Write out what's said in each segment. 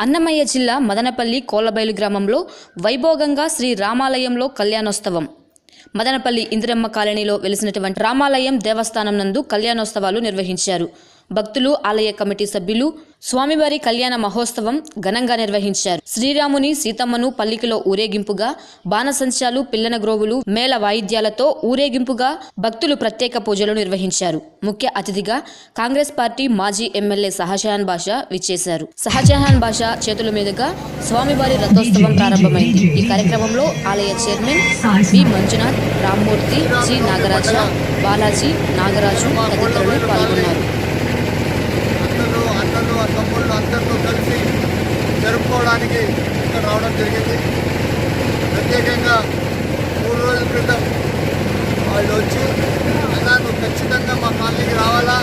అన్నమయ్య జిల్లా మదనపల్లి కోలబైలు గ్రామంలో వైభోగంగా శ్రీ రామాలయంలో కళ్యాణోత్సవం. మదనపల్లి ఇందిరమ్మ కాలనీలో వెలిసినటువంటి రామాలయం దేవస్థానం నందు కళ్యాణోత్సవాలు నిర్వహించారు. భక్తులు ఆలయ కమిటీ సభ్యులు స్వామివారి కళ్యాణ మహోత్సవం ఘనంగా నిర్వహించారు. శ్రీరాముని సీతమ్మను పల్లికిలో ఊరేగింపుగా బాణసంచాలు పిల్లన గ్రోవులు మేళ వాయిద్యాలతో ఊరేగింపుగా భక్తులు ప్రత్యేక పూజలు నిర్వహించారు. ముఖ్య అతిథిగా కాంగ్రెస్ పార్టీ మాజీ ఎమ్మెల్యే సహజహాన్ బాషా విచ్చేశారు. సహజహాన్ బాషా చేతుల మీదుగా స్వామివారి రథోత్సవం ప్రారంభమైంది. ఈ కార్యక్రమంలో ఆలయ chairman B. Manjunath Rammurthy G. Nagaraja Balaji Nagaraju తదితరులు పాల్గొన్నారు అందరూ అన్నలు తమ్ముళ్ళు అందరితో కలిసి జరుపుకోవడానికి ఇక్కడ రావడం జరిగింది. ప్రత్యేకంగా మూడు రోజుల క్రితం వాళ్ళు వచ్చి అన్నా నువ్వు ఖచ్చితంగా మా కాలనీకి రావాలా?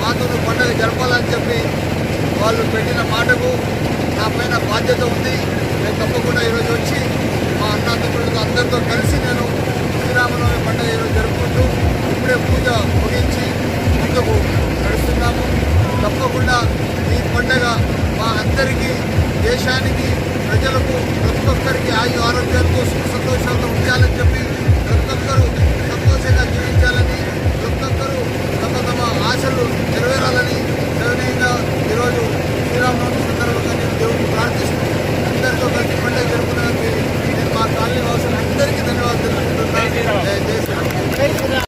మాతో నువ్వు పండుగ జరపాలని చెప్పి వాళ్ళు పెట్టిన మాటకు నా పైన బాధ్యత ఉంది. నేను తప్పకుండా ఈరోజు వచ్చి మా అన్న తమ్ముళ్ళతో అందరితో కలిసి నేను శ్రీరామనవమి పండుగ ఈరోజు జరుపుకుంటూ ఇప్పుడే పూజ ముగించి ముందుకు నడుస్తున్నాము. తప్పకుండా ఈ పండుగ మా అందరికీ దేశానికి ప్రజలకు ప్రతి ఒక్కరికి ఆయు ఆరోగ్యాలతో సుఖ సంతోషాలతో